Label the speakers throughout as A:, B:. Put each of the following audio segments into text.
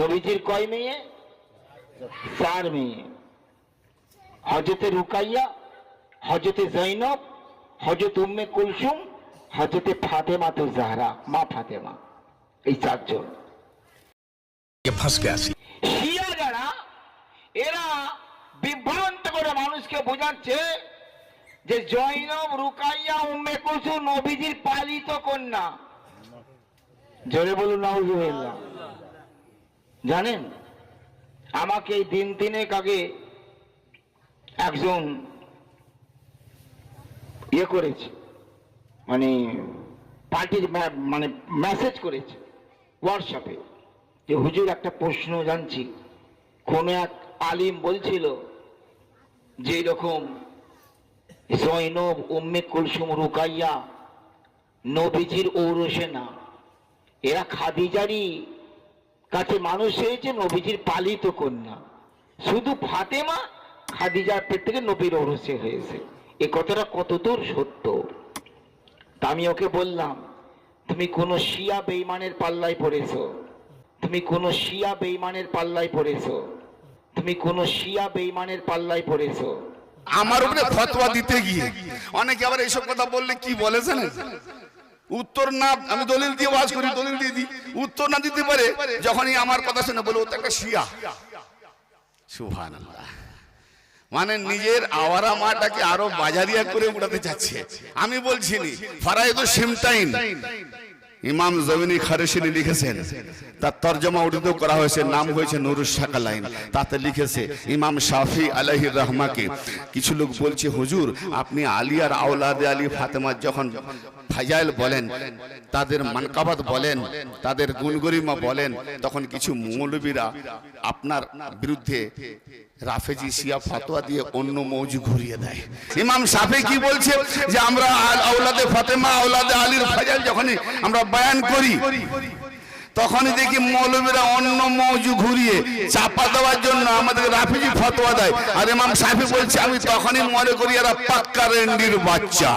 A: নবীজির কয় মেয়ে? চার মেয়ে। হজরতে রুকাইয়া হজরতে জৈনব হজরত উম্মে কুলসুম হজরতে ফাতেমা তো জাহরা মা ফাতেমা। এই চারজন। যারা এরা বিভ্রান্ত করে মানুষকে বোঝাচ্ছে যে জৈনব রুকাইয়া উম্মে কুলসুম নবীজির পালিত কন্যা। জোরে বলুন না জানেন, আমাকে এই দিন তিনেক আগে একজন ইয়ে করেছে মানে পার্টির মানে মেসেজ করেছে হোয়াটসঅ্যাপে যে, হুজুর, একটা প্রশ্ন জানছি। কোন এক আলিম বলছিল যে এরকম জৈনব উম্মে কুলসুম রুকাইয়া নবীজির ঔরসে না, এরা খাদিজারি কাছে মানুষ হয়েছে নবীজির পালিত কন্যা। শুধু ফাতেমা, খাদিজার পেট থেকে নবীর ঔরসে হয়েছে। এ কথাটা কতদূর সত্য? তা আমি ওকে বললাম, তুমি কোন শিয়া বেইমানের পাল্লায় পড়েছ? তুমি কোন শিয়া বেইমানের পাল্লায় পড়েছো? তুমি কোন শিয়া বেইমানের পাল্লায় পড়েছ?
B: আমার উপরে ফতোয়া দিতে গিয়ে অনেকে আবার এইসব কথা বললে কি বলে জানেন? উত্তর না, আমি দলিল দিয়ে ওয়াজ করি, দলিল দিয়ে দিই। উত্তর না দিতে পারে, যখনই আমার কথা শুনে বলে, ও তো একটা শিয়া। সুহান মানে নিজের আওয়ারা মাটাকে আরও বাজারিয়া করে উড়াতে চাচ্ছে। আমি বলছি ফারাইদ সিমটাইন ইমাম জমিনী খারেসিনি লিখেছেন, তার তর্জমা উর্দু করা হয়েছে, নাম হয়েছে নুরুস শাকালাইন তাতে লিখেছে, ইমাম শাফি আলাহি রহমাকে কিছু লোক বলছে, হুজুর, আপনি আলী আর আওলাদে আলী ফাতেমার যখন ফাজাইল বলেন, তাদের মানকাবাত বলেন, তাদের গুণগরিমা বলেন, তখন কিছু মৌলবীরা আপনার বিরুদ্ধে রাফেজি শিয়া ফতোয়া দিয়ে অন্য মৌজু ঘুরিয়ে দেয়। ইমাম সাফে কি বলছে? যে আমরা আল- আওলাদে ফাতেমা আওলাদে আলীর ফাজাইল যখনই আমরা বয়ান করি তখনই দেখি মৌলবীরা অন্য মৌজু ঘুরিয়ে চাপা দেওয়ার জন্য আমাদের রাফিজি ফতোয়া দেয়। আর ইমাম সাফি বলছে আমি তখনই মনে করি এরা পাক্কা রেন্ডির বাচ্চা।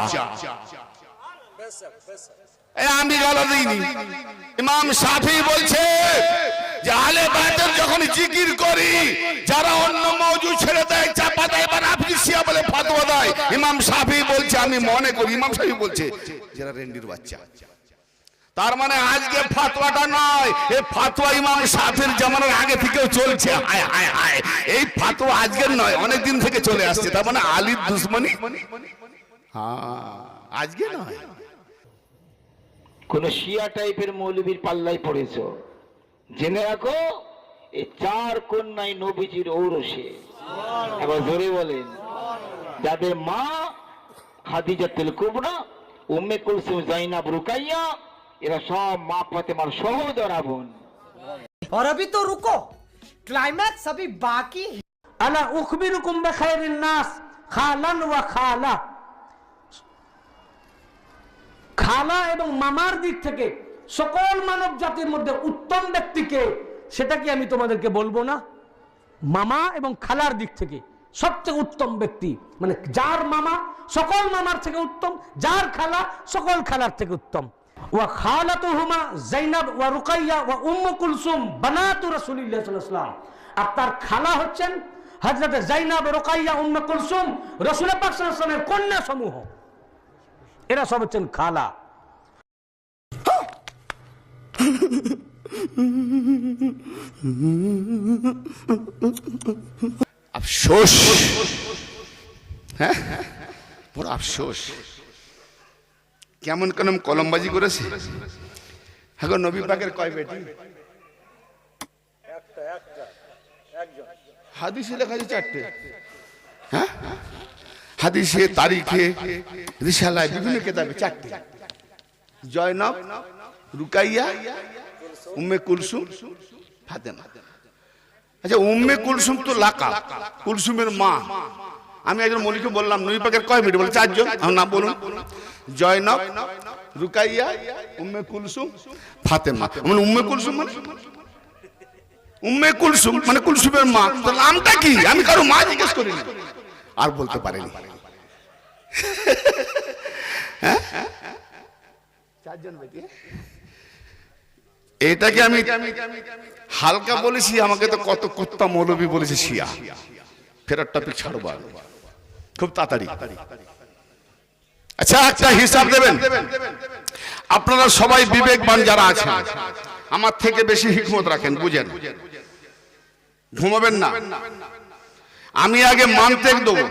B: আমি গালা দিইনি। ইমাম সাফি বলছে যে আলে বাতের যখন জিকির করি, যারা অন্য মৌজু ছেড়ে দেয়, চাপা দেয় বা শিয়া বলে ফতোয়া দেয়। ইমাম সাফি বলছে, আমি মনে করি, ইমাম সাফি বলছে, যারা রেন্ডির বাচ্চা। তার মানে আজকে ফাতোয়াটা নয় এই ফাতোয়া ইমাম সাফির জামানার আগে থেকেও চলছে। হায় হায় হায়, এই ফাতোয়া আজকের নয় অনেক দিন থেকে চলে আসছে। তার মানে আলীর দুশ্মনী। হ্যাঁ আজকে নয়।
A: কোন শিয়া টাইপের মৌলবীর পাল্লায় পড়েছ জেনে রাখো এই চার কন্যাই নবীজির ঔরসে এবার জোরে বলেন যাদের মা খাদিজা তেল কুবরা উম্মে কুলসুম জাইনাব রুকাইয়া এরা সব মা ফাতেমার সহোদরা বোন
C: और अभी तो रुको क्लाइमैक्स अभी बाकी है अला उखबिरुकुम बखैरिन नास खालन व खाला খালা এবং মামার দিক থেকে সকল মানব জাতির মধ্যে উত্তম ব্যক্তিকে সেটা কি আমি তোমাদেরকে বলব না, মামা এবং খালার দিক থেকে সবচেয়ে উত্তম ব্যক্তি। মানে যার মামা সকল মামার থেকে উত্তম, যার খালা সকল খালার থেকে উত্তম। ওয়া খালাতুহুমা জাইনাব ওয়া রুকাইয়া ওয়া উম্মু কুলসুম বানাতু রাসূলিল্লাহ সাল্লাল্লাহু আলাইহি আর তার খালা হচ্ছেন হযরত জাইনাব, রুকাইয়া, উম্মু কুলসুম, রাসূল পাক সাল্লাল্লাহু আলাইহি ওয়াসাল্লামের কন্যা সমূহ এরা সব হচ্ছেন খালা।
B: আফসোস। হ্যাঁ? বড় আফসোস। কেমন কেমন কলমবাজি করেছে? হ্যাঁ গো, নবী পাকের কয় বেটি হাদিসে লেখা আছে চারটে। হ্যাঁ? হাদিসে, তারিখে, রিসালায় বিভিন্ন কেতাবে চারটে। জয়নব, রুকাইয়া, উম্মে কুলসুম, ফাতেমা। আচ্ছা উম্মে কুলসুম তো লাকা কুলসুমের মা। আমি একজন মলিকে বললাম, নবী পাকের কয় মিনিট? বলে, চারজন। আমার নাম বলুন। জয়নব, রুকাইয়া, উম্মে কুলসুম, ফাতেমা। মানে উম্মে কুলসুম মানে? উম্মে কুলসুম মানে কুলসুমের মা। তো নামটা কি? আমি কারও মা জিজ্ঞেস করিনি। আর বলতে পারেনি? চারজন বেটি এটাকে আমি হালকা বলেছি আমাকে তো কত কুত্তা মৌলবী বলেছে শিয়া। ফেরার টপিক ছাড়বো। খুব তাড়াতাড়ি। আচ্ছা একটা হিসাব দেবেন? আপনারা সবাই বিবেকবান যারা আছেন আমার থেকে বেশি হিকমত রাখেন বুঝেন। ঘুমাবেন না। আমি আগে মানতেক দেবো,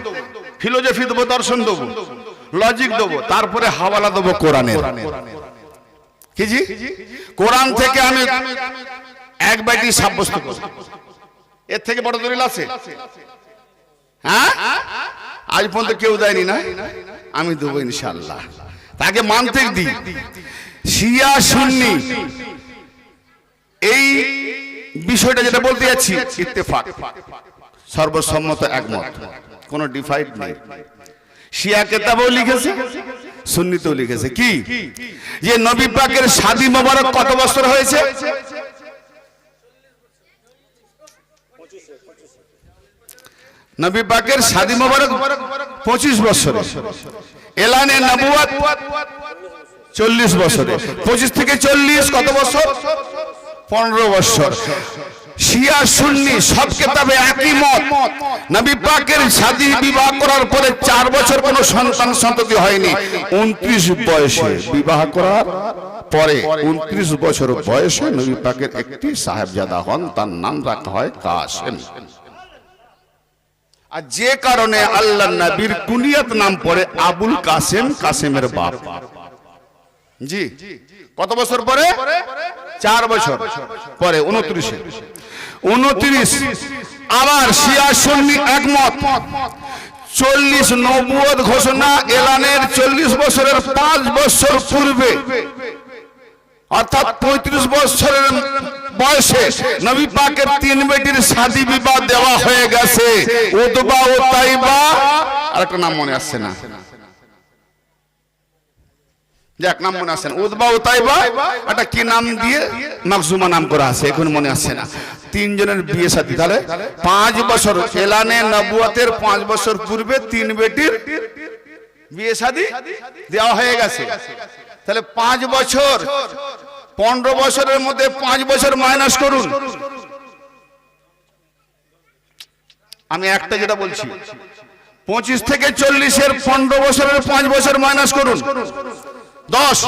B: ফিলোজফি দেবো, দর্শন দেবো লজিক দেবো, তারপরে হাওয়ালা দেবো কোরআনের। কি জি? কোরআন থেকে আমি এক বাইটি সাব্যস্ত করব। এর থেকে বড় দলিল আছে? হ্যাঁ? আজ পর্যন্ত কেউ দেয়নি না? আমি দেবো ইনশাল্লাহ তাকে মানতে দিই। শিয়া সুন্নি, এই বিষয়টা যেটা বলতে যাচ্ছি, ইত্তেফাক। সর্বসম্মত একমত। কোনো ডিফাইড নেই। শিয়া কেতাবও লিখেছে, সুন্নিতেও লিখেছে। কি? যে নবী পাকের শাদী মোবারক কত বছর হয়েছে? নবী পাকের শাদী মোবারক পঁচিশ বছর। এলানে নবুয়াত চল্লিশ বছরে। পঁচিশ থেকে চল্লিশ কত বছর? পনেরো বছর। শিয়া, সুন্নি, সব কেতাবে একই মত। নবী পাকের শাদী বিবাহ করার পরে চার বছর কোনো সন্তান সন্ততি হয়নি। উনত্রিশ বয়সে বিবাহ করার পরে উনত্রিশ বছর বয়সে নবী পাকের একটি সাহেবজাদা হন, তার নাম রাখা হয় কাসেম। আর যে কারণে আল্লাহ নবীর কুনিয়ত নাম পড়ে আবুল কাসেম, কাসেমের বাপ। জি, কত বছর পরে? চার বছর পরে, উনত্রিশে। উনত্রিশ। আবার শিয়া সুন্নি একমত। চল্লিশ নব্বদ ঘোষণা এলানের চল্লিশ বছরের পাঁচ বছর পূর্বে। অর্থাৎ পঁয়ত্রিশ বছরের বয়সে নবী পাকের তিন বেটির শাদী বিবাহ দেওয়া হয়ে গেছে। উদবা ও তাইবা। আর একটা নাম মনে আসছে না। যাক, নাম মনে আসছে না। উদবা ও তাইবা একটা কি নাম দিয়ে মাকজুমা নাম করা আছে, এখন মনে আসছে না। তিনজনের বিয়ে সাথী। তাহলে পাঁচ বছর, এলানে নবুয়াতের পাঁচ বছর পূর্বে তিন বেটির বিয়ে শাদী দেওয়া হয়ে গেছে। তাহলে পাঁচ বছর, পনেরো বছরের মধ্যে পাঁচ বছর মাইনাস করুন। আমি একটা যেটা বলছি, পঁচিশ থেকে চল্লিশের পনেরো বছরের পাঁচ বছর মাইনাস করুন। দশ।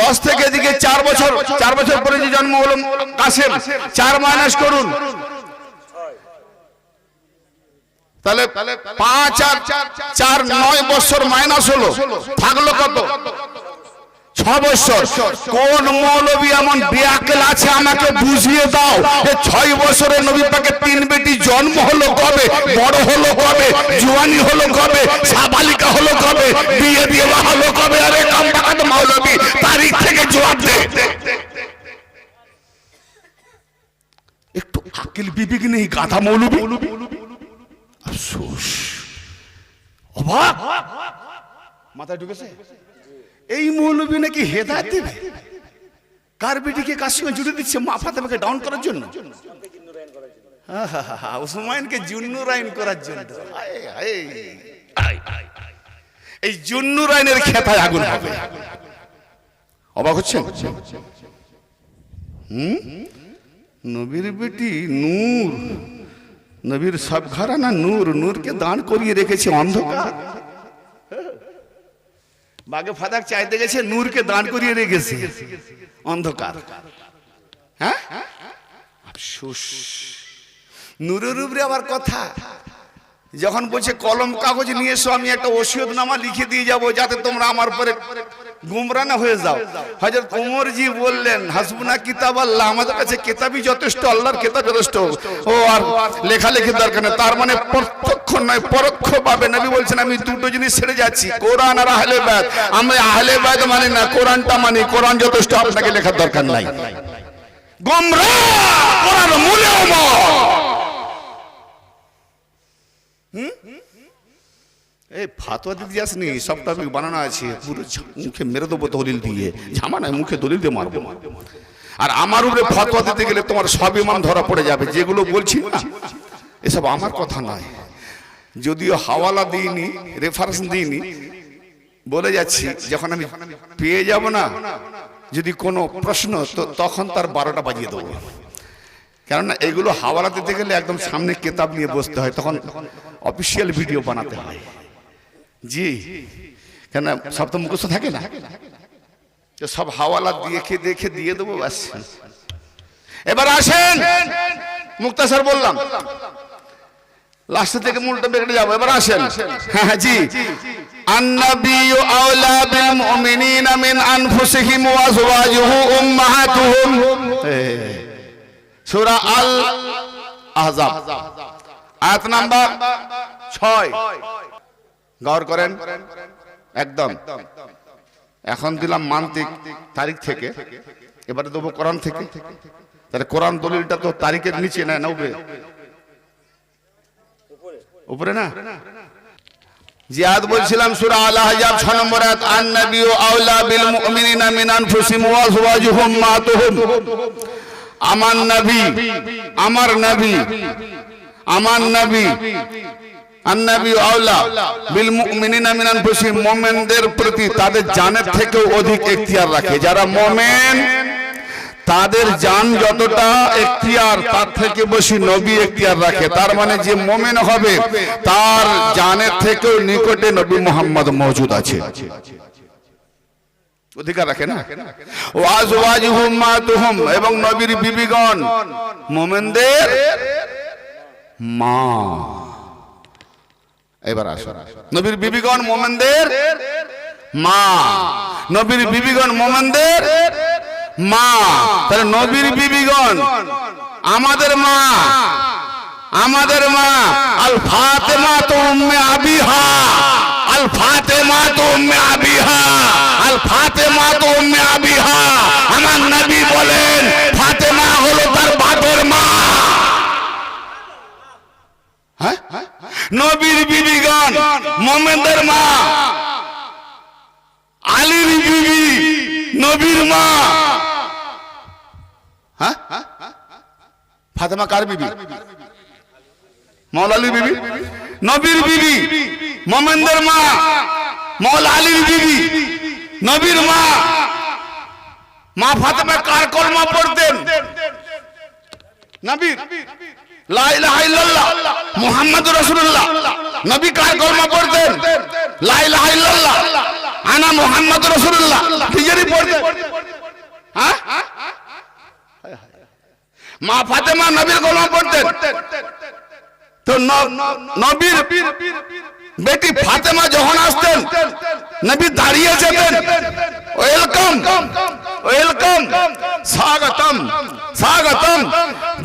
B: দশ। থেকে এদিকে চার বছর চার বছর পরে যে জন্ম হলো কাসেম চার মাইনাস করুন। তাহলে পাঁচ আর চার নয় বছর মাইনাস হলো। থাকল কত? ছ বছর। কোন মৌলবী এমন বিয়াকেল আছে আমাকে বুঝিয়ে দাও যে ছয় বছরে নবী পাকে তিন বেটি জন্ম হলো কবে, বড় হলো কবে, জুয়ানি হলো কবে, সাবালিকা হলো কবে, বিয়ে দেওয়া হলো কবে? আরে কাম্বাকাত মৌলবী, তারিখ থেকে জবাব দে। একটু আকিল বিবেক নেই, গাধা মৌলবী। অবাক। মাথায় ঢুকেছে? এই মৌলবী নাকি হেদায়ত দেবে? কার বেটিকে কার জুড়ে দিচ্ছে মাফা দেবে ডাউন করার জন্য? উসমানকে জুন্নুরাইন করার জন্য। এই জুন্নুরাইনের খেতায় আগুন হবে। অবাক হচ্ছে হুম? নবীর বেটি নূর, নবীর সব ঘরানা নূর, নূরকে দান করিয়ে রেখেছে অন্ধকার। বাগে ফাদাক চাইতে গেছে, নূরকে দান করিয়ে রেখেছে অন্ধকার। হ্যাঁ? আফসোস। নূরের উপরে আবার কথা। যখন বলছে, কলম, কাগজ নিয়ে এসো, আমি একটা ওসিয়ত নামা লিখে দিয়ে যাব, যাতে তোমরা আমার পরে গুমরা না হয়ে যাও। হজরত ওমরজি বললেন, হাসবুনা কিতাব আল্লাহ আমাদের কাছে কেতাবই যথেষ্ট, আল্লাহর কেতাব যথেষ্ট। ও, আর লেখালেখির দরকার নেই, তার মানে প্রত্যক্ষ নয় পরোক্ষ ভাবে নবী বলছেন, আমি দুটো জিনিস ছেড়ে যাচ্ছি, কোরআন আর আহলে বাদ আমি আহলে বাদ মানি না, কোরআনটা মানি, কোরআন যথেষ্ট, আপনাকে লেখার দরকার নাই। গুমরা কোরআন মূলে ওমর এই ফাতোয়া দিতে যাসনি সব টপিক বানানো আছে, পুরো মুখে মেরে দেবো দলিল দিয়ে। ঝামা নাই মুখে দলিল দিয়ে মারবো। আর আমার উপরে ফতোয়া দিতে গেলে তোমার সব ধরা পড়ে যাবে, যেগুলো বলছি না, এসব আমার কথা নয়। যদিও হাওয়ালা দিইনি রেফারেন্স দিইনি, বলে যাচ্ছি, যখন আমি পেয়ে যাব না, যদি কোনো প্রশ্ন, তো তখন তার বারোটা বাজিয়ে দেবো। কেননা এগুলো হাওয়ালা দিতে গেলে একদম সামনে কেতাব নিয়ে বসতে হয় তখন অফিসিয়াল ভিডিও বানাতে হয় জি কেন সব তো মুখস্থ থাকে না তো সব হাওয়ালা দেখে দেখে দিয়ে দেবো ব্যাস এবার আসেন মুক্তাসর বললাম লাস্ট থেকে মূলটা বেরিয়ে যাবো এবার আসেন হ্যাঁ হ্যাঁ জি النبي أولى بالمؤمنين من أنفسهم وأزواجه أمهاتهم সূরা আল আহজাব। আয়াত নাম্বার ছয়। গৌর করেন। একদম। এখন দিলাম মান্তিক তারিখ থেকে। এবারে দেবো কোরআন থেকে। তাহলে কোরআন দলিলটা তো তারিখের নিচে না না উপরে। উপরে না? জিয়াদ বলছিলাম, সূরা আল আহজাব 6 নম্বর আয়াত আন নাবিয়্যু আওলা বিল মুমিনিনা মিন আনফুসিহিম ওয়া আজওয়াজুহুম মাতুহুম। আমার নবী আমার নবী আমার নবী আন্নাবী আওলা, বিল মুমিনিনা মিন প্রতি তাদের জানের থেকেও অধিক এখতিয়ার রাখে। যারা মুমিন, তাদের জান যতটা তার থেকে নবী এখতিয়ার রাখে। তার মানে যে মোমেন হবে, তার জানের থেকেও নিকটে নবী মোহাম্মদ মজুদ আছে। অধিকার রাখে না? ও আজওয়াজুহুম মাতুহুম এবং নবীর বিবিগণ মোমেনদের মা। এবার আসুন নবীর বিবিগণ মোমেনদের মা। নবীর বিবিগণ মোমেনদের মা। তাহলে নবীর বিবিগণ আমাদের মা। আমাদের মা। আল ফাতেমা তো উম্মে আবিহা। আল ফাতেমা তো উম্মে আবিহা। আল ফাতেমা তো উম্মে আবিহা। আমার নবী বলেন, ফাতেমা হলো তার হ্যাঁ? নবীর বিবিগণ মোমেনদের মা। আলীর বিবি, নবীর মা। হ্যাঁ? ফাতেমা কার বিবি? মৌলা আলীর বিবি? নবীর বিবি মোমেনদের মা মৌলা আলীর বিবি নবীর মা মা। ফাতেমা কার কলমা পড়তেন? নবীর। লা ইলাহা ইল্লাল্লাহ মুহাম্মাদুর রাসূলুল্লাহ নবী কার কলমা পড়তেন? লা ইলাহা ইল্লাল্লাহ আনা মুহাম্মাদুর রাসূলুল্লাহ নিজেরই পড়তেন। হ্যাঁ? মা ফাতেমা নবীর কলমা পড়তেন। তো নবীর বেটি ফাতেমা যখন আসতেন নবী দাঁড়িয়ে যেতেন ওয়েলকাম ওয়েলকাম স্বাগতম স্বাগতম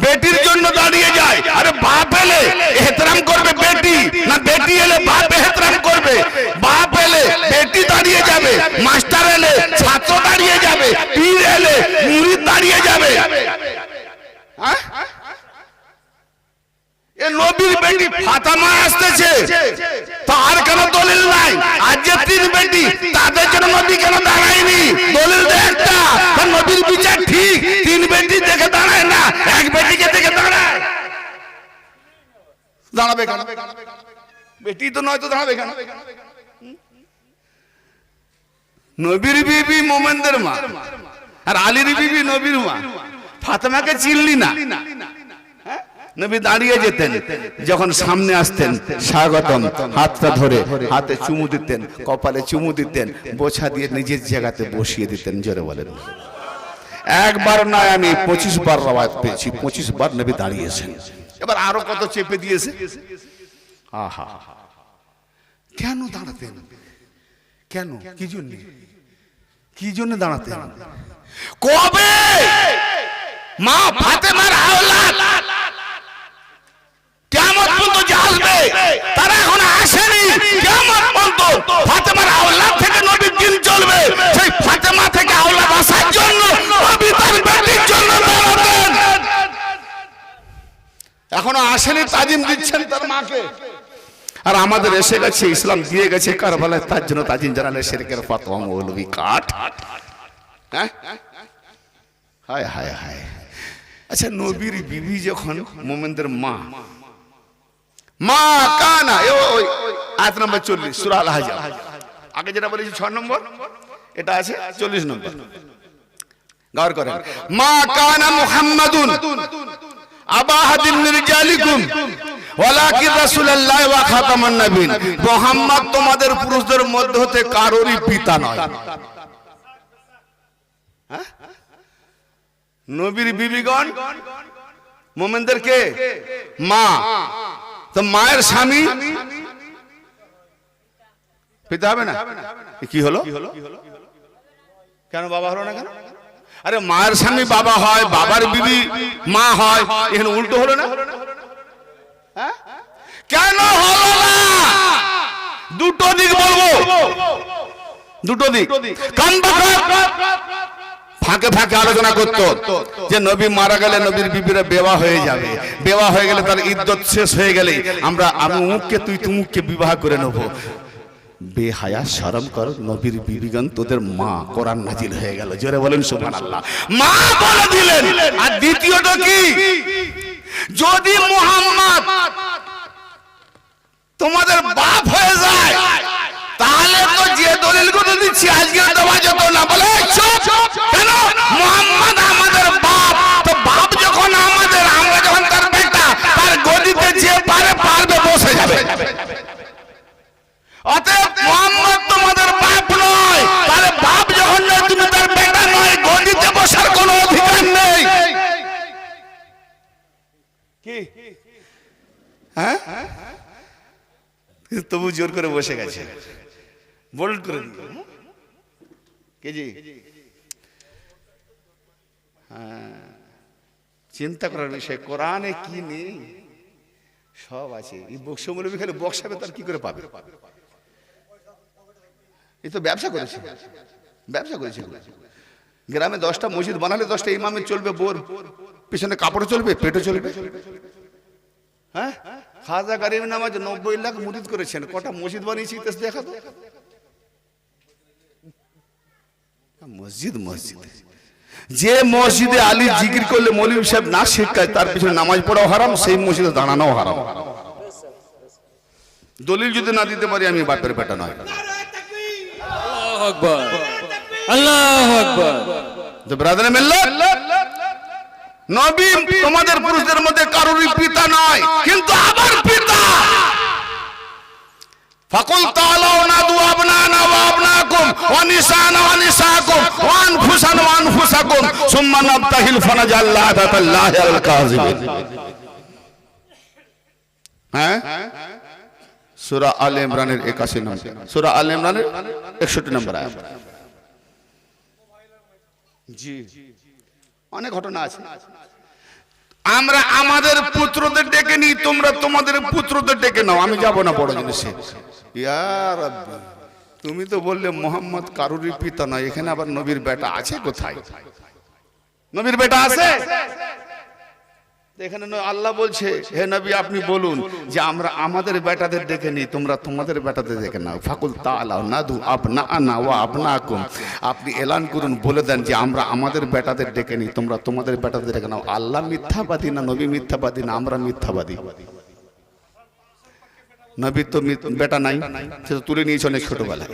B: বেটির জন্য দাঁড়িয়ে যায় আরে বাপ এলে এহতরাম করবে বেটি না বেটি এলে বাপ এহতরাম করবে বাপ এলে বেটি দাঁড়িয়ে যাবে মাস্টার এলে ছাত্র দাঁড়িয়ে যাবে পীর এলে মুরিদ দাঁড়িয়ে যাবে হ্যাঁ এ নবীর বেটি ফাতামা আসতেছে তার কেন দলিল নাই আজ যে তিন বেটি তাদের জন্য নবী কেন দাঁড়ায়নি দলিল দে একটা তার নবীর বিচার ঠিক তিন বেটি দেখে দাঁড়ায় না এক বেটিকে দেখে দাঁড়ায় দাঁড়াবে কেন তো নয় তো দাঁড়াবে কেন? নবীর বিবি মোমেনদের মা। আর আলীর বিবি নবীর মা। ফাতেমাকে চিনলি না? নবী দাঁড়িয়ে যেতেন, যখন সামনে আসতেন, স্বাগতম, হাতটা ধরে হাতে চুমু দিতেন, কপালে চুমু দিতেন, বোঝা দিয়ে নিজের জায়গাতে বসিয়ে দিতেন, জোরে বলেন। একবার নয়, আমি পঁচিশ বার রবায়ত পেয়েছি, পঁচিশ বার নবী দাঁড়িয়েছেন। এবার আরও কত চেপে দিয়েছে? আহা। কেন দাঁড়াতেন? কেন? কি জন্য? কি জন্য দাঁড়াতেন? কবে? মা ফাতেমার আওলাদ। কেমন পর্যন্ত যে তারা এখন আসেনি। কেমন পর্যন্ত ফাতেমার আওলাদ থেকে নবীর দিন চলবে। সেই ফাতেমা থেকে আওলাদ আসার জন্য নবী তার বেটির জন্য দাঁড়াতেন। এখনও আসেনি তাজিম দিচ্ছেন তার মাকে। আর আমাদের এসে গেছে, ইসলাম দিয়ে গেছে কারবালায়, তার জন্য তাজিন জানালে শেরকের ফাতোয়া মৌলবী কাঠ। হ্যাঁ? হায় হায় হায়। আচ্ছা নবীর বিবি যখন মোমেনদের মা মা কানা ওই আয়াত নম্বর চল্লিশ আল হাজার। আগে যেটা বলেছি, ছ নম্বর? এটা আছে, চল্লিশ নম্বর। গৌর করেন। মা কানা মুহাম্মাদুন আবা হাদিন রিজালিকুম ওয়ালাকিন রাসূলুল্লাহ ওয়া খাতামান নবীন মুহাম্মদ তোমাদের পুরুষদের মধ্যে হতে কারোরই পিতা নয়। হ্যাঁ? নবীর বিবিগণ? মোমেনদের কে? মা। তো মায়ের স্বামী? পিতা হবে না? কি হলো? কেন বাবা হলো না কেন? আরে মায়ের স্বামী বাবা হয় বাবার বিবি মা হয় এখানে উল্টো হলো না? হ্যাঁ? কেন হলো না? দুটো দিক বলব। দুটো দিক। ফাঁকে ফাঁকে আলোচনা করতো যে নবী মারা গেলে নবীর বিবিরা বেওয়া হয়ে যাবে। বেওয়া হয়ে গেলে তার ইদ্যত শেষ হয়ে গেলে আমরা আমি উমুককে তুই তুমুককে বিবাহ করে নেব। বেহায়া শরম কর নবীর বিবিগণ তোদের মা কোরআন নাজিল হয়ে গেল। জোরে বলেন সুবহানাল্লাহ। মা বলে দিলেন। আর দ্বিতীয়টা কি? যদি মুহাম্মদ তোমাদের বাপ হয়ে যায় তাহলে তো যে দলিলগুলো দিচ্ছি আজকে দেওয়া যেত না। বলে কেন? মোহাম্মদ আমাদের বাপ। তো বাপ যখন আমাদের আমরা যখন তার বেটা তার গদিতে যে পারে পারবে বসে যাবে। অতএব মোহাম্মদ তোমাদের বাপ নয় তাহলে বাপ যখন নয় তুমি তার বেটা নয় গদিতে বসার কোনো অধিকার নেই কি হ্যাঁ? তবু জোর করে বসে গেছে। বোল্ড করে দিল। কে হ্যাঁ চিন্তা করার বিষয়, কোরআনে কি নেই? সব আছে। এই বক্সমূলবী খালি বক্সাবে তার কি করে পাবে? এই তো ব্যবসা করেছে। ব্যবসা করেছে। গ্রামে দশটা, মসজিদ বানালে দশটা, ইমামে চলবে, বোর। পিছনে কাপড় চলবে, পেটে চলবে। হ্যাঁ? খাজা গরিব নামাজ নব্বই লাখ মুরিদ করেছেন। কটা মসজিদ বানিয়েছি ইতিহাস দেখা তো মসজিদ মসজিদ। যে মসজিদে আলী জিকির করলে মৌলিম সাহেব না শিক্ষায় তার পিছনে নামাজ পড়াও হারাম সেই মসজিদে দাঁড়ানোও হারাম। দলিল যদি না দিতে পারি আমি বাপের বেটা নয়। তোমাদের পুরুষদের মধ্যে কারোরই পিতা নয় কিন্তু আবার পিতা নিসাকুম ওয়া আনফুসানা ওয়া আনফুসাকুম সুম্মা নাবতাহিল ফানাজাল্লাহ তাআল্লাহি আল কাযিবিন। হ্যাঁ? সূরা আল ইমরানের 81 নম্বর। সূরা আল ইমরানের 61 নম্বর আয়াত। জি। অনেক ঘটনা আছে। আমরা আমাদের পুত্রদের ডেকে নিই, তোমরা তোমাদের পুত্রদের ডেকে নাও। আমি যাব না বড় জিনিসে। তুমি তো বললে মোহাম্মদ কারুরই পিতা নয়, এখানে আবার নবীর বেটা আছে কোথায়? নবীর বেটা আছে? এখানে আল্লাহ বলছে, হে নবী, আপনি বলুন যে আমরা আমাদের বেটাদের ডেকে নিই, তোমরা তোমাদের বেটাদের ডেকে নাও। ফাকুল তাআলাউ নাদু আপনা আনা ওয়া আপনাকুম আপনি এলান করুন, বলে দেন যে আমরা আমাদের বেটাদের ডেকে নিই, তোমরা তোমাদের বেটাদের ডেকে নাও। আল্লাহ মিথ্যাবাদী না নবী মিথ্যাবাদী না আমরা মিথ্যাবাদী? নবীর তো বেটা নাই, সে তো তুলে নিয়েছে অনেক ছোটবেলায়।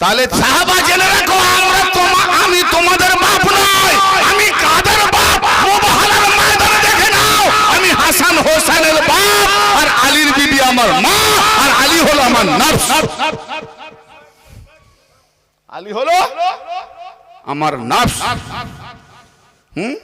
B: তাহলে সাহাবা জেনে রাখো আমরা তোমা আমি তোমাদের বাপ নয় আমি কাদের বাপ? মুবাহালার ময়দানে দেখে নাও, আমি হাসান হোসেনের বাপ, আর আলীর বিবি আমার মা, আর আলী হলো আমার নফস। আলী হলো আমার নফস। হুম?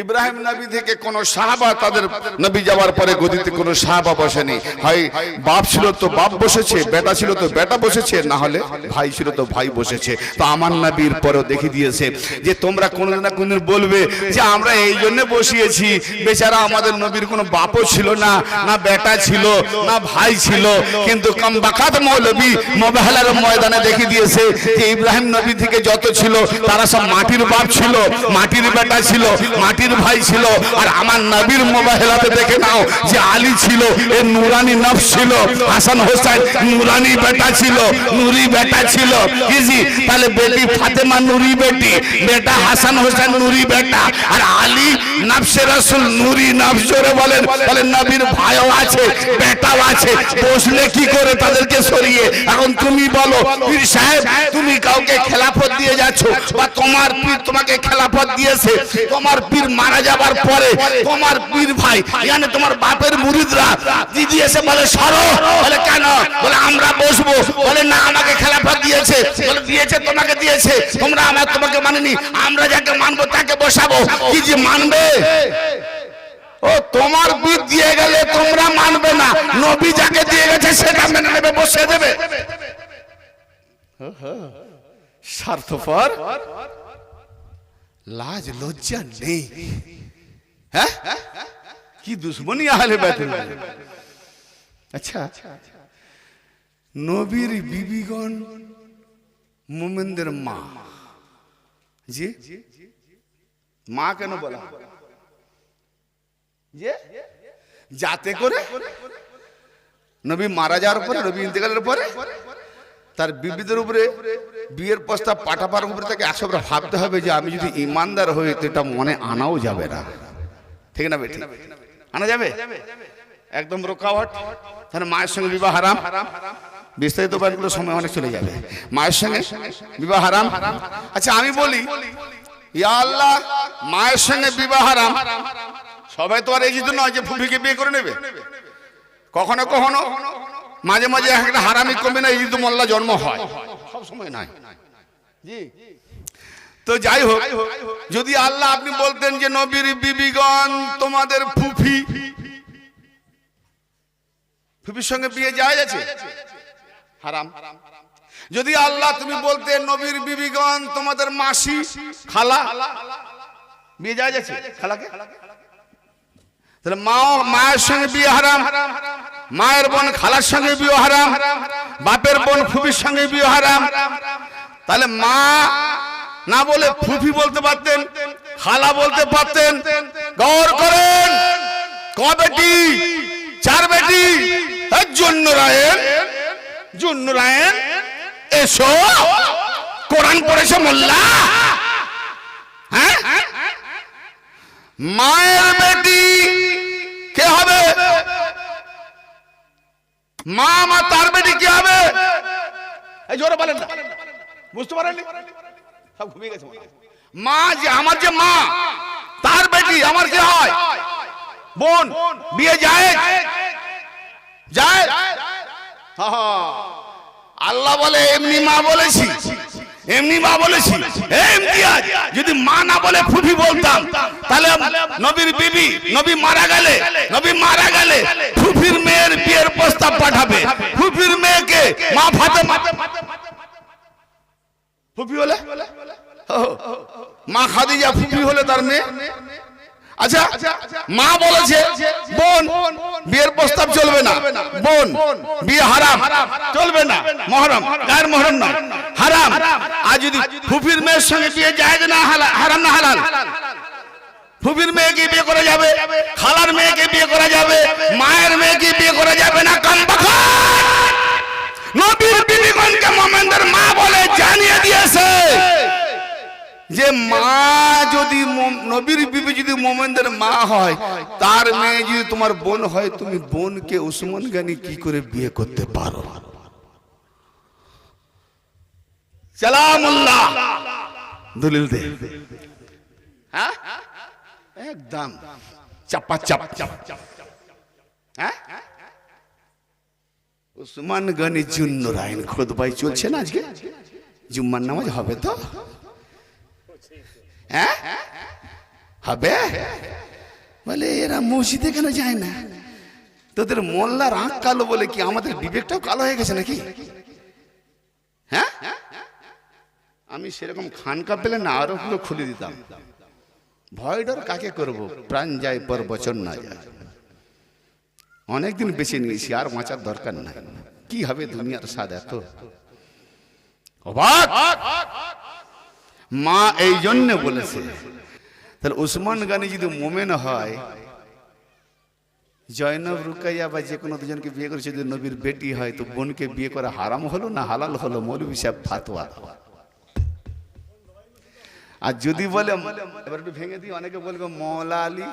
B: ইব্রাহিম নবী থেকে কোন সাহাবা তাদের নবী যাওয়ার পরে গদিতে কোন সাহাবা বসেনি। হয়, বাপ ছিল তো বাপ বসেছে, বেটা ছিল তো বেটা বসেছে, না হলে ভাই ছিল তো ভাই বসেছে। তো আমার নবীর পরেও দেখে দিয়েছে যে তোমরা কোনদিন না কোনদিন বলবে যে আমরা এই জন্য বসিয়েছি। বেচারা আমাদের নবীর কোনো বাপও ছিল না না বেটা ছিল, না ভাই ছিল। কিন্তু কম বাকাত মৌলবী মবাহালার ময়দানে দেখে দিয়েছে যে ইব্রাহিম নবী থেকে যত ছিল, তারা সব মাটির বাপ ছিল, মাটির বেটা ছিল, মাটির মাটির ভাই ছিল, আর আমার নবীর মোবাইলাতে দেখে নাও যে আলী ছিল, এ নুরানি নফ ছিল, হাসান হোসেন নুরানি বেটা ছিল, নুরি বেটা ছিল। কিজি তাহলে বেটি ফাতেমা নুরি বেটি, বেটা হাসান হোসেন নুরি বেটা, আর আলী নফসে রসুল নুরি নফস জোরে বলেন, তাহলে নবীর ভাইও আছে, বেটাও আছে, বসলে কি করে তাদেরকে সরিয়ে? এখন তুমি বলো, পীর সাহেব, তুমি কাউকে খেলাফত দিয়ে যাচ্ছ, বা তোমার পীর তোমাকে খেলাফত দিয়েছে, তোমার পীর মারা যাবার পরে তোমার পীর ভাই মানে তোমার বাপের মুরিদরা দিদি এসে বলে সরো। বলে কেন? বলে আমরা বসবো। বলে না আমাকে খেলাফত দিয়েছে। বলে দিয়েছে তোমাকে দিয়েছে। তোমরা আমার তোমাকে মানেনি। আমরা যাকে মানবো তাকে বসাবো। কি যে মানবে? ও তোমার বীর দিয়ে গেলে তোমরা মানবে না। নবী যাকে দিয়ে গেছে সেটা মেনে নেবে বসে দেবে। স্বার্থপর। লাজ লজ্জা নেই হ্যাঁ কি দুশ্মনী আহলে বেতের আচ্ছা নবীর বিবিগণ মোমেনদের মা জি মা কেন বলা যে যাতে করে নবী মারা যাওয়ার পরে নবী ইন্তেকালের পরে তার বিবিদের উপরে, বিয়ের প্রস্তাব পাঠাবার উপরে তাকে একশো বার ভাবতে হবে যে আমি যদি ইমানদার হই, তো এটা মনে আনাও যাবে না। ঠিক না বেটি? আনা যাবে? একদম রোকাওয়াট। তাহলে মায়ের সঙ্গে বিবাহ হারাম। বিস্তারিত বাড়িগুলো সময় অনেক চলে যাবে। মায়ের সঙ্গে বিবাহ হারাম। আচ্ছা আমি বলি, ইয়া আল্লাহ, মায়ের সঙ্গে বিবাহ হারাম। সবাই তো আর এই নয় যে ফুফিকে বিয়ে করে নেবে। কখনো কখনো মাঝে মাঝে একটা হারামি কমে না ঈদ মোল্লা জন্ম হয়। সব সময় নয় জি। তো যাই হোক, যদি আল্লাহ আপনি বলতেন যে, নবীর বিবিগণ তোমাদের ফুফি। ফুফির সঙ্গে বিয়ে যায় আছে? হারাম। যদি আল্লাহ তুমি বলতেন, নবীর বিবিগণ তোমাদের মাসি খালা। বিয়ে যায় আছে? খালাকে? তাহলে মা মায়ের সঙ্গে বিয়ে হারাম। মায়ের বোন খালার সঙ্গে বিয়ে হারাম, বাপের বোন ফুফির সঙ্গে বিয়ে হারাম। তাহলে মা না বলে ফুফি বলতে পারতেন, খালা বলতে পারতেন, গৌর করেন। ক বেটি? চার বেটি? জন্য রায়েন জন্য রায়েন এসো, কোরআন পড়েছে মোল্লা? হ্যাঁ? মায়ের বেটি কে হবে মা মা তার বেটি কি হবে? এই জোরে বলেন না। বুঝতে পারেননি? সব ঘুমিয়ে গেছে মা যে আমার যে মা তার বেটি আমার কি হয়। বোন বিয়ে যায়? যায়। আল্লাহ বলে এমনি মা বলেছি। এমনি মা বলেছি যদি মা না বলে ফুফি বলতাম, তাহলে নবীর বিবি, নবী মারা গেলে, নবী মারা গেলে ফুফির মেয়ের বিয়ের প্রস্তাব পাঠাবে। ফুফির মেয়েকে মা ফাতে ফুফি হলে? মা খাদিজা ফুফি হলে তার মেয়ে? আচ্ছা মা বলেছে বোন বিয়ের প্রস্তাব চলবে না। বোন বিয়ে হারাম চলবে না। মহরম গায়ের মহরম না হারাম। আর যদি ফুফির মেয়ের সঙ্গে বিয়ে যায় না হারাম না হালাল? ফুফির মেয়েকে বিয়ে করা যাবে খালার মেয়েকে বিয়ে করা যাবে মায়ের মেয়েকে বিয়ে করা যাবে না কাম নবীর বিবিগণকে মোমেনদের মা বলে জানিয়ে দিয়েছে। যে মা যদি নবীর বিবি যদি মোমেনদের মা হয়, তার মেয়ে যদি তোমার বোন হয়, তুমি বোনকে উসমান গানি কি করে বিয়ে করতে পারো? সালামুল্লাহ। দলিল দে। হ্যাঁ? একদম। চাপা, চাপ হ্যাঁ? উসমান গানি জুন্ন রায়ন খোদ ভাই চলছে না আজকে? জুম্মার নামাজ হবে তো? হ্যাঁ? হবে? বলে এরা মসজিদে কেন যায় না? তোদের মোল্লার আঁক কালো বলে কি আমাদের বিবেকটাও কালো হয়ে গেছে নাকি? হ্যাঁ? আমি সেরকম খানকা পেলে না আরও গুলো খুলে দিতাম। ভয় ডর কাকে করব? প্রাণ যায় পর বচন না যায়। অনেকদিন বেঁচে নিয়েছি, আর বাঁচার দরকার নাই। কি হবে দুনিয়ার স্বাদ এত? অবাক! মা এই জন্য বলেছে। তাহলে উসমান গানি যদি মোমেন হয়, জয়নব, রুকাইয়া বা যে কোনো দুজনকে বিয়ে করেছে, যদি নবীর বেটি হয়, তো বোনকে বিয়ে করা হারাম হলো না হালাল হলো? মৌলবী সাহেব ফাতোয়া। আর যদি বলে, এবার একটু ভেঙে দিই, অনেকে বলবে মৌলা আলী।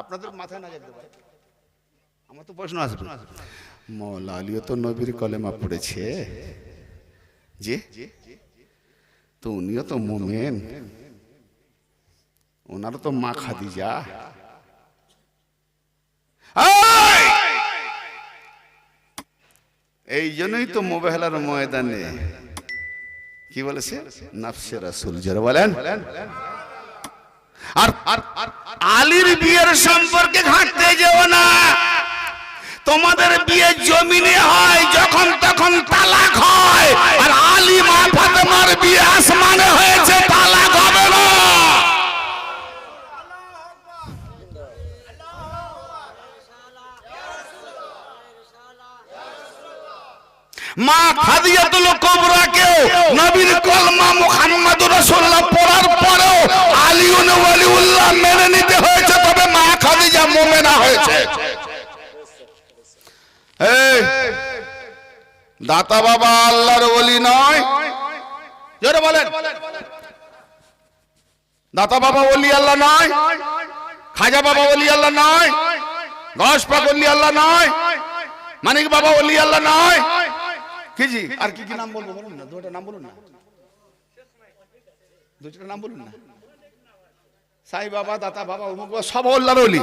B: আপনাদের মাথায় না যেতে পারে আমার তো প্রশ্ন আসবে। মৌলা আলীও তো নবীর কলেমা পড়েছে। যে? তো উনিও তো মোমেন। ওনারও তো মা খাদিজা। এই! এই জন্যই তো মোবাইলার ময়দানে। কি বলেছে? নাফসে রাসুল। যারা বলেন আর- আলীর বিয়ের সম্পর্কে ঘাঁটতে যেও না। তোমাদের বিয়ে জমিনে হয়, যখন তখন তালাক হয়। আর আলী মা ফাতেমার বিয়ে আসমানে হয়েছে, তালাক হবে না। মা খাদিজাতুল কুবরাকেও নবীর কলমা মুহাম্মদুর রাসূলুল্লাহ পড়ার পরেও আলীউন ওয়ালিউল্লাহ মেনে নিতে হয়েছে, তবে মা খাদিজা মুমিনা হয়েছে। দাতা বাবা আল্লাহর ওলি নয়। বলেন। দাতা বাবা ওলি আল্লাহ নয়, খাজা বাবা ওলি আল্লাহ নয় পাক ওলি আল্লাহ নয়, মানিক বাবা ওলি আল্লাহ নয়। কি জি? আর কি কি নাম বলব বলুন না? দুটো নাম বলুন না। দুটো নাম বলুন না? সাই বাবা, দাতা বাবা অমুক বাবা, সব আল্লাহর ওলি।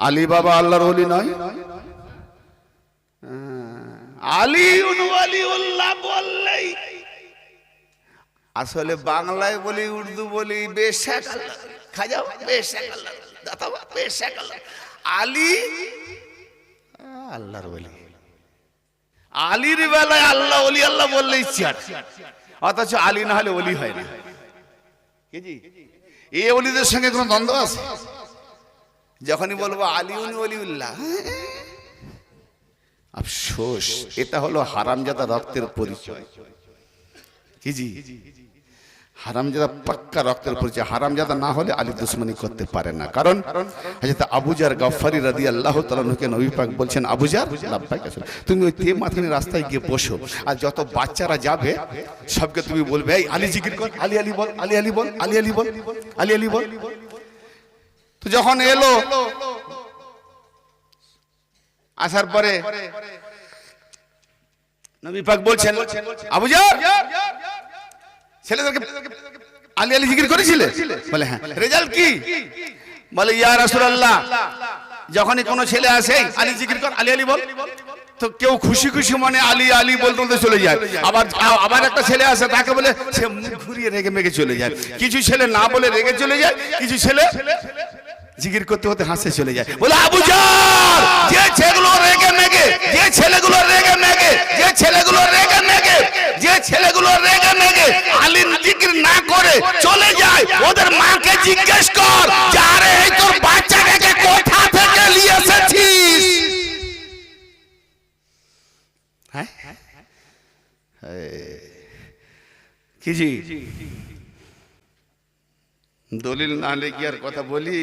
B: আলী বাবা আল্লাহর ওলি নয়। বললেই। আসলে বাংলায় বলি, উর্দু বলি। খাজা আল্লাহর আলীর বেলায় আল্লাহ অলি আল্লাহ বললেই চার অথচ আলী না হলে অলি হয় না। এ অলিদের সঙ্গে কোনো দ্বন্দ্ব আছে? যখনই বলব আলী উনি অলিউল্লাহ আফসোস, এটা হলো হারামজাদা রক্তের পরিচয়। কি জি? হারামজাদা পাক্কা রক্তের পরিচয়। হারামজাদা না হলে আলী দুশ্মনী করতে পারে না। কারণ হযরত আবুজার গফফারি রাদিয়াল্লাহু তাআলাকে নবী পাক বলছেন, আবুজার, লাভবাইক আসলে তুমি ওই তে মাথানি রাস্তায় গিয়ে বসো আর যত বাচ্চারা যাবে, সবকে তুমি বলবে, এই আলী জিকির কর, আলী আলী বল, আলী আলী বল, আলী আলী বল, আলী আলী বল। তো যখন এলো, আসার পরে নবী বলছেন আবুজার ছেলেদেরকে আলী আলী জিকির করেছিলে? বলে হ্যাঁ। রেজাল্ট কি? বলে, ইয়া রাসূলুল্লাহ, যখনই কোনো ছেলে আসে, আলী জিকির কর, আলী আলী বল। তো কেউ খুশি খুশি মনে আলী আলী বলতে বলতে চলে যায়। আবার আবার একটা ছেলে আসে, তাকে বলে, সে মুখ ঘুরিয়ে রেগে মেগে চলে যায়। কিছু ছেলে না বলে রেগে চলে যায়, কিছু ছেলে জিকির করতে করতে হাসে চলে যায়। বলে আবু জার যে ছেলেগুলো রেগে মেগে যে ছেলেগুলো রেগে মেগে যে ছেলেগুলো রেগে মেগে যে ছেলেগুলো রেগে মেগে আলিম জিকির না করে চলে যায়। ওদের মাকে জিজ্ঞেস কর যে আরে এই তোর বাচ্চাটাকে কোথা থেকে নিয়ে এসেছিস? হ্যাঁ? কি জি। দলিল না লেগে আর কথা বলি?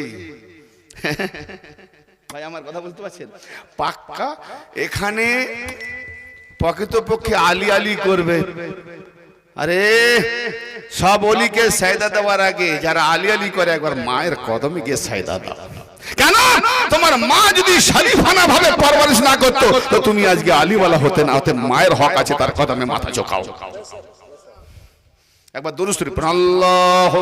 B: ভাই, আমার কথা বলতে পারছেন? পাক্কা? এখানে প্রকৃতপক্ষে আলি আলি করবে। আরে, সব অলিকে সায়দা দেওয়ার আগে যারা আলি আলি করে, একবার মায়ের কদমে গিয়ে সায়দা দাও। কেন? তোমার মা যদি শালিফানা ভাবে পরবরিশ না করতো, তো তুমি আজকে আলিওয়ালা হতে না হতে মায়ের হক আছে, তার কদমে মাথা চোখাও একবার
D: দরুদ
B: শরীফ পড়ুন আল্লাহ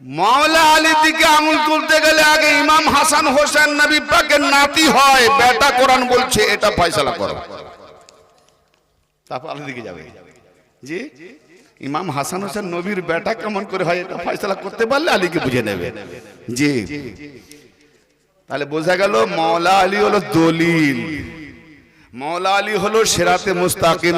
B: মাওলা আলী দিকে আঙুল তুলতে গেলে আগে ইমাম হাসান হোসেন নবী পাকে নাতি হয় বেটা কোরআন বলছে এটা ফয়সালা করো। তারপর আলাদা দিকে যাবে। জি? ইমাম হাসান হোসেন নবীর বেটা কেমন করে হয় এটা ফয়সালা করতে পারলে আলীকে বুঝে নেবে। জি। তাহলে বোঝা গেল মাওলা আলী হলো দলিল। মৌলা আলী হলো সেরাতে মুস্তাকিম।